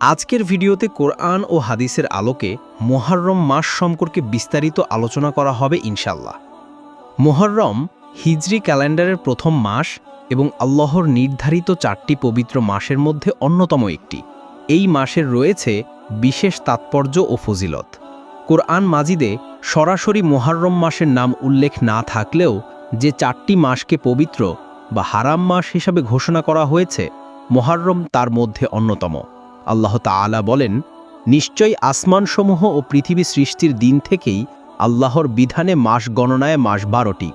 আজকের ভিডিওতে কোরআন ও হাদিসের আলোকে মোহাররম মাস সম্পর্কে বিস্তারিত আলোচনা করা হবে ইনশাল্লাহ মোহররম হিজরি ক্যালেন্ডারের প্রথম মাস এবং আল্লাহর নির্ধারিত চারটি পবিত্র মাসের মধ্যে অন্যতম একটি। এই মাসের রয়েছে বিশেষ তাৎপর্য ও ফজিলত। কোরআন মাজিদে সরাসরি মোহাররম মাসের নাম উল্লেখ না থাকলেও যে চারটি মাসকে পবিত্র বা হারাম মাস হিসাবে ঘোষণা করা হয়েছে, মোহাররম তার মধ্যে অন্যতম। আল্লাহ তাআলা বলেন, নিশ্চয়ই আসমানসমূহ ও পৃথিবী সৃষ্টির দিন থেকেই আল্লাহর বিধানে মাস গণনায় মাস বারোটি,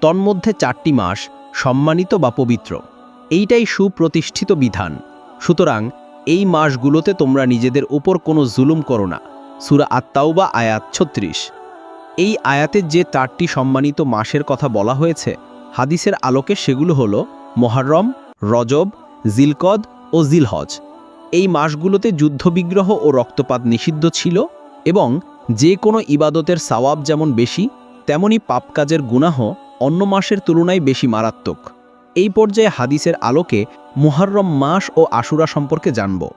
তন্মধ্যে চারটি মাস সম্মানিত বা পবিত্র। এইটাই সুপ্রতিষ্ঠিত বিধান। সুতরাং এই মাসগুলোতে তোমরা নিজেদের উপর কোনো জুলুম করো না। সুরা আত্মাউবা আয়াত ছত্রিশ। এই আয়াতে যে চারটি সম্মানিত মাসের কথা বলা হয়েছে, হাদিসের আলোকে সেগুলো হলো, মহারম, রজব, জিলকদ ও জিলহজ। এই মাসগুলোতে যুদ্ধবিগ্রহ ও রক্তপাত নিষিদ্ধ ছিল এবং যে কোনো ইবাদতের সওয়াব যেমন বেশি, তেমনি পাপ কাজের গুনাহ অন্য মাসের তুলনায় বেশি মারাত্মক। এই পর্যায়ে হাদিসের আলোকে মুহাররম মাস ও আশুরা সম্পর্কে জানব।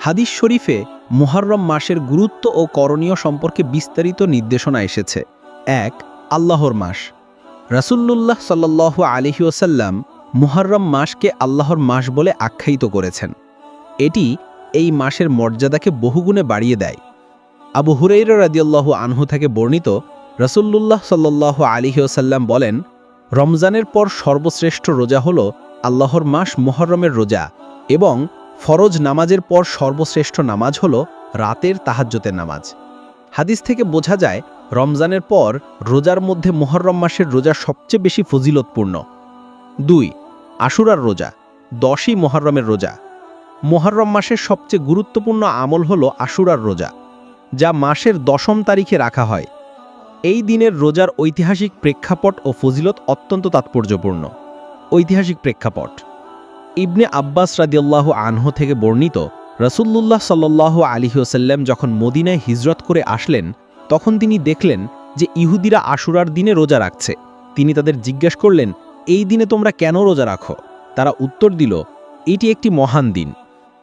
হাদিস শরীফে মুহাররম মাসের গুরুত্ব ও করণীয় সম্পর্কে বিস্তারিত নির্দেশনা এসেছে। এক, আল্লাহর মাস। রাসুল্লুল্লাহ সাল্লাহ আলহি ওসাল্লাম মুহাররম মাসকে আল্লাহর মাস বলে আখ্যায়িত করেছেন। এটি এই মাসের মর্যাদাকে বহুগুণে বাড়িয়ে দেয়। আবু হুরাইর রাদিয়াল্লাহু আনহু থেকে বর্ণিত রসুল্লুল্লাহ সাল্লাহ আলিহাসাল্লাম বলেন, রমজানের পর সর্বশ্রেষ্ঠ রোজা হল আল্লাহর মাস মোহরমের রোজা এবং ফরজ নামাজের পর সর্বশ্রেষ্ঠ নামাজ হল রাতের তাহাজ্যতের নামাজ। হাদিস থেকে বোঝা যায়, রমজানের পর রোজার মধ্যে মোহরম মাসের রোজা সবচেয়ে বেশি ফজিলতপূর্ণ। দুই, আশুরার রোজা, দশই মোহরমের রোজা। মোহরম মাসের সবচেয়ে গুরুত্বপূর্ণ আমল হল আশুরার রোজা, যা মাসের দশম তারিখে রাখা হয়। এই দিনের রোজার ঐতিহাসিক প্রেক্ষাপট ও ফজিলত অত্যন্ত তাৎপর্যপূর্ণ। ঐতিহাসিক প্রেক্ষাপট। ইবনে আব্বাস রাদিয়াল্লাহু আনহু থেকে বর্ণিত রসুল্লুল্লাহ সাল্লাহ আলিহসাল্লাম যখন মদিনায় হিজরত করে আসলেন, তখন তিনি দেখলেন যে ইহুদিরা আশুরার দিনে রোজা রাখছে। তিনি তাদের জিজ্ঞেস করলেন, এই দিনে তোমরা কেন রোজা রাখো? তারা উত্তর দিল, এটি একটি মহান দিন।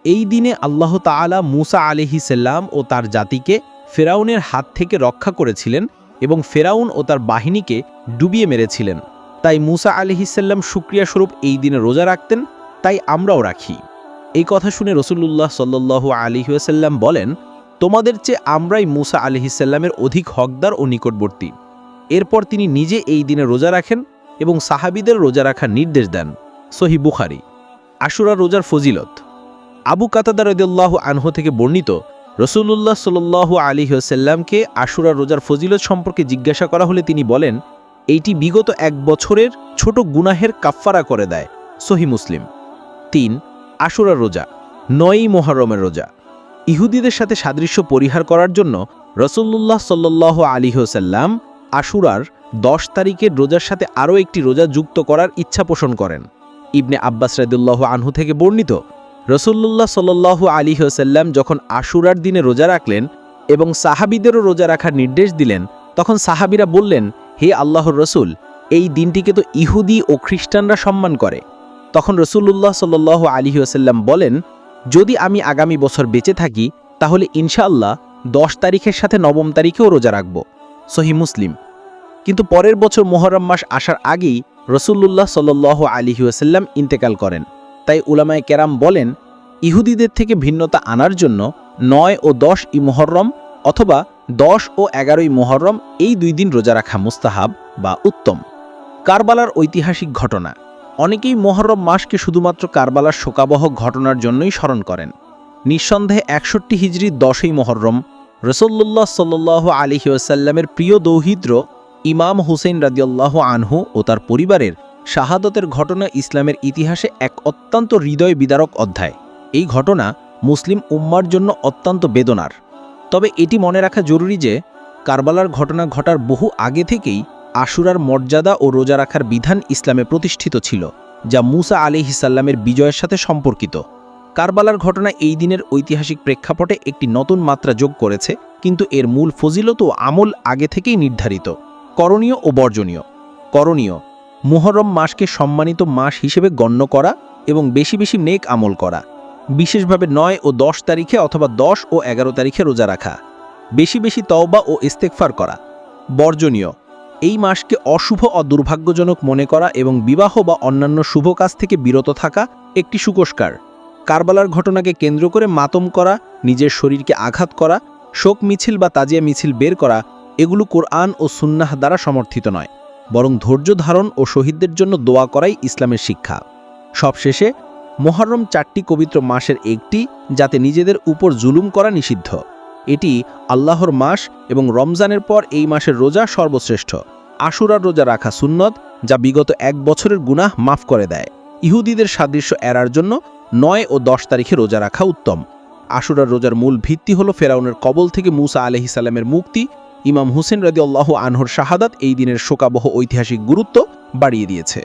এই দিনে আল্লাহ তাআলা মুসা আলিহিসাল্লাম ও তার জাতিকে ফেরাউনের হাত থেকে রক্ষা করেছিলেন এবং ফেরাউন ও তার বাহিনীকে ডুবিয়ে মেরেছিলেন। তাই মুসা আলিহিসাল্লাম সুক্রিয়াস্বরূপ এই দিনে রোজা রাখতেন, তাই আমরাও রাখি। এই কথা শুনে রসুল্লাহ সাল্লু আলিহাসাল্লাম বলেন, তোমাদের চেয়ে আমরাই মুসা আলিহিসাল্লামের অধিক হকদার ও নিকটবর্তী। এরপর তিনি নিজে এই দিনে রোজা রাখেন এবং সাহাবিদের রোজা রাখার নির্দেশ দেন। সহি বুখারি। আশুরা রোজার ফজিলত। আবু কাতাদা রদুল্লাহ আনহু থেকে বর্ণিত রসুল্লাহ সাল্লু আলী সাল্লামকে আশুরা রোজার ফজিলত সম্পর্কে জিজ্ঞাসা করা হলে তিনি বলেন, এইটি বিগত এক বছরের ছোট গুনাহের কাফফারা করে দেয়। সহি মুসলিম। তিন, আশুরা রোজা, নয়ই মোহরমের রোজা। ইহুদিদের সাথে সাদৃশ্য পরিহার করার জন্য রসুল্লাহ সাল্লাহ আলী সাল্লাম আশুরার দশ তারিখের রোজার সাথে আরও একটি রোজা যুক্ত করার ইচ্ছা পোষণ করেন। ইবনে আব্বাস রাদুল্লাহ আনহু থেকে বর্ণিত রসুল্লাহ সাল্লাহ আলী হোসাল্লাম যখন আশুরার দিনে রোজা রাখলেন এবং সাহাবিদেরও রোজা রাখার নির্দেশ দিলেন, তখন সাহাবিরা বললেন, হে আল্লাহর রসুল, এই দিনটিকে তো ইহুদি ও খ্রিস্টানরা সম্মান করে। তখন রসুল্লাহ সাল্লাহ আলী ওসাল্লাম বলেন, যদি আমি আগামী বছর বেঁচে থাকি, তাহলে ইনশাআল্লাহ দশ তারিখের সাথে নবম তারিখেও রোজা রাখব। সহি মুসলিম। কিন্তু পরের বছর মোহরম মাস আসার আগেই রসুল্লাহ সাল্লাহ আলী ওসাল্লাম ইন্তেকাল করেন। তাই উলামায় কেরাম বলেন, ইহুদিদের থেকে ভিন্নতা আনার জন্য নয় ও দশ ই মোহরম অথবা দশ ও এগারোই মোহরম এই দুই দিন রোজা রাখা মুস্তাহাব বা উত্তম। কারবালার ঐতিহাসিক ঘটনা। অনেকেই মোহরম মাসকে শুধুমাত্র কারবালার শোকাবহ ঘটনার জন্যই স্মরণ করেন। নিঃসন্দেহে একষট্টি হিজড়ির দশই মোহরম রসল্লাহ সাল্লাহ আলিহি ওসাল্লামের প্রিয় দৌহিদ্র ইমাম হুসেন রাদিয়াল্লাহ আনহু ও তার পরিবারের শাহাদতের ঘটনা ইসলামের ইতিহাসে এক অত্যন্ত হৃদয় বিদারক অধ্যায়। এই ঘটনা মুসলিম উম্মার জন্য অত্যন্ত বেদনার। তবে এটি মনে রাখা জরুরি যে, কারবালার ঘটনা ঘটার বহু আগে থেকেই আশুরার মর্যাদা ও রোজা রাখার বিধান ইসলামে প্রতিষ্ঠিত ছিল, যা মুসা আলি হিসাল্লামের বিজয়ের সাথে সম্পর্কিত। কারবালার ঘটনা এই দিনের ঐতিহাসিক প্রেক্ষাপটে একটি নতুন মাত্রা যোগ করেছে, কিন্তু এর মূল ফজিলত ও আমল আগে থেকেই নির্ধারিত। করণীয় ও বর্জনীয়। করণীয় মুহরম মাসকে সম্মানিত মাস হিসেবে গণ্য করা এবং বেশি বেশি নেক আমল করা। বিশেষভাবে নয় ও দশ তারিখে অথবা দশ ও এগারো তারিখে রোজা রাখা। বেশি বেশি তওবা ও ইস্তেকফার করা। বর্জনীয়। এই মাসকে অশুভ ও দুর্ভাগ্যজনক মনে করা এবং বিবাহ বা অন্যান্য শুভ কাজ থেকে বিরত থাকা একটি সুকস্কার কারবালার ঘটনাকে কেন্দ্র করে মাতম করা, নিজের শরীরকে আঘাত করা, শোক মিছিল বা তাজিয়া মিছিল বের করা, এগুলো কোরআন ও সুন্নাহ দ্বারা সমর্থিত নয়। বরং ধৈর্য ধারণ ও শহীদদের জন্য দোয়া করাই ইসলামের শিক্ষা। সবশেষে, মোহরম চারটি পবিত্র মাসের একটি, যাতে নিজেদের উপর জুলুম করা নিষিদ্ধ। এটি আল্লাহর মাস এবং রমজানের পর এই মাসের রোজা সর্বশ্রেষ্ঠ। আশুরার রোজা রাখা সুন্নত, যা বিগত এক বছরের গুনাহ মাফ করে দেয়। ইহুদিদের সাদৃশ্য এড়ার জন্য নয় ও দশ তারিখে রোজা রাখা উত্তম। আশুরার রোজার মূল ভিত্তি হল ফেরাউনের কবল থেকে মুসা আলহি সাল্লামের মুক্তি ইমাম হুসেন রাজি আল্লাহ আনহর শাহাদাত এই দিনের শোকাবহ ঐতিহাসিক গুরুত্ব বাড়িয়ে দিয়েছে।